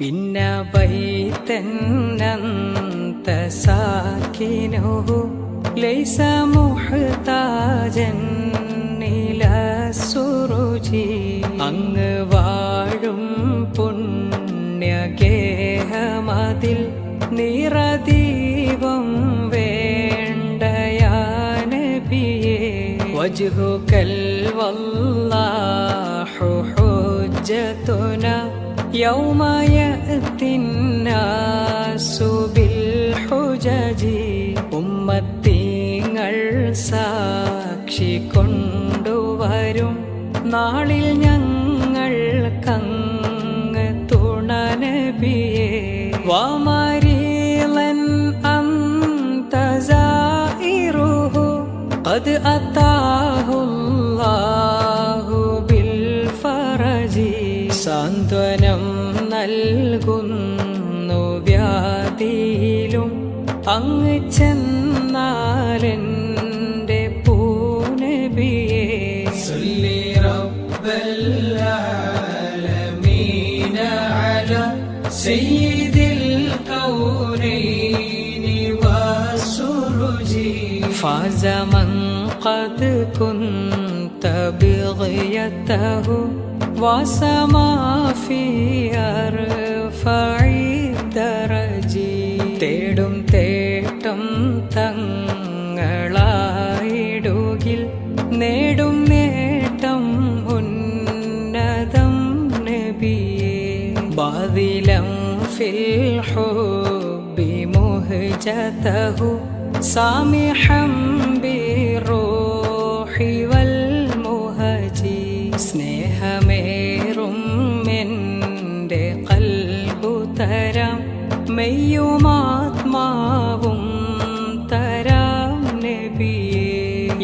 إن بيتا أنت ساكنه ليس محتاجا إلى السرج അങ്ങ് വാഴും പുണ്യഗേഹമതിൽ നിറദീപം വേണ്ടയാനബിയേ വജുഹുക്കൽ വല്ലാഹു ഹുജ്ജതുന يوم يأتي الناس بالحجج ഉമ്മത്തിങ്ങൾ സാക്ഷി കൊണ്ടുവരും നാളിൽ ഞങ്ങൾ കങ്ങ് തുണനബിയെ വമരീലൻ അന്തസായിറുഹു قد أتاه സാന്ത്വനം നൽകുന്നു വ്യാധിയിലും അങ്ങ് ചെന്നാലെൻ്റെ പൂനബിയെ സല്ലി റബ്ബൽ ആലമീന അല സയ്യിദിൽ കൗനൈനി വസുറുജി فاز من قد كنت بغيته وسما في أرفع الدرج തേടും തേട്ടം തങ്ങളായിടുകിൽ നേടും നേട്ടം ഉന്നതം നബിയേ ബാദിലം ഫിൽ ഹുബി മുഹ്ജതഹു സാമിഹം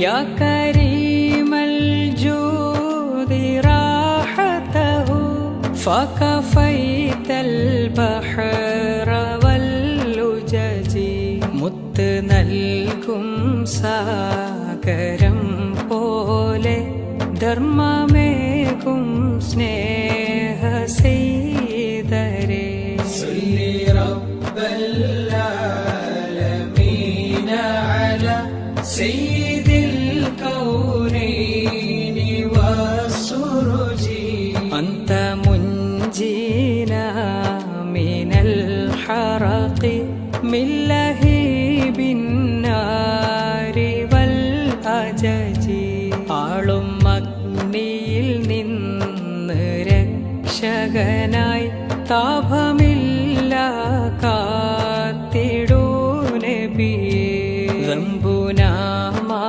യാ കരീമൽ ജൂദി റാഹതഹു فكفيت البحر واللجج മുത്ത് നൽകും സാഗരം പോലെ ധർമ്മമേകും أنت منجينا من الحرق من لهيب النار والأجج ആളും അഗ്നിയിൽ നിന്ന് രക്ഷകനായി താപമില്ല കാത്തിടൂ നബിയേ ذنبنا ما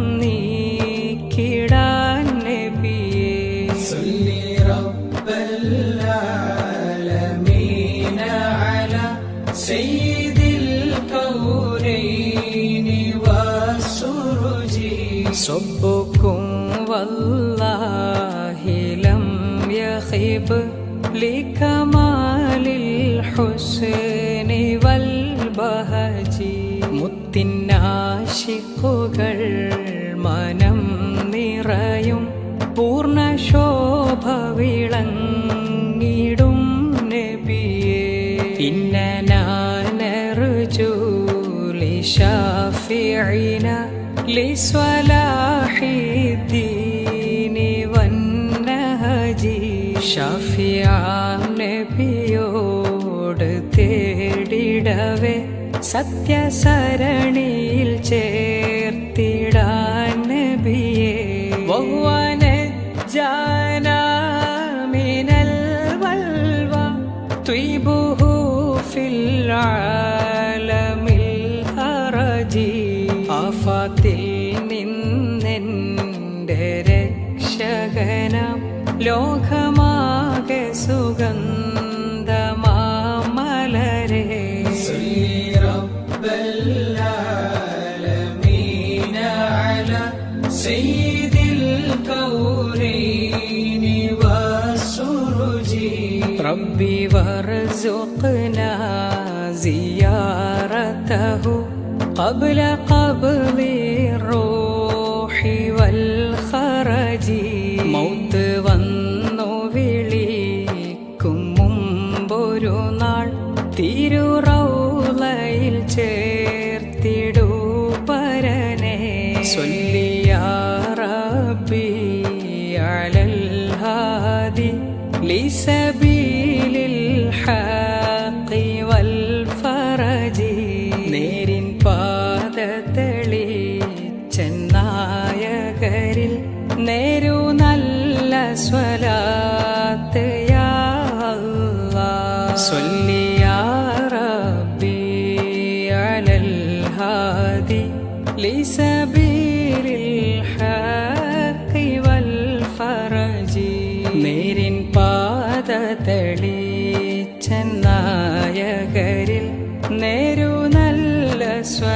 സയ്യിദിൽ കൗനൈനി വസുറുജി صبكم والله لم يخب لكمال الحسن والبهج മുത്തിനാശിക്കുകൾ ഷാഫിഇന لصلاح الدين والنهج ഷാഫിയ നബിയോട് തേടിടവേ സത്യസരണിയിൽ ചേർത്തിടാൻ നബിയെ വഹ്വന ജാന മിനൽ വൽവ ത്വയ്ബുഹു ഫിൽ ആലമിൽ അറജ ഫറജി ആഫാത്തിൽ നിന്നെൻ്റെ രക്ഷകനം ലോകമാകെ സുഗന്ധമാമലരെ رب العالمين على سيد الكونين والسرج ربي وارزقنا زيارته قبل قبض الروح والخرج മൗത്ത് വന്നു വിളിക്കും മുമ്പൊരു നാൾ തിരുറൗലയിൽ ചേർത്തിടൂ പരനെ ചൊല്ലിയ റബ്ബി അലൽ ഹാദി ലിസബീലിൽ ലിസബീലിൽ ഹാഖി വൽ ഫറജി. നേരിൻ പാദത്തളി ചെന്നായകരിൽ നേരു നല്ല സ്വ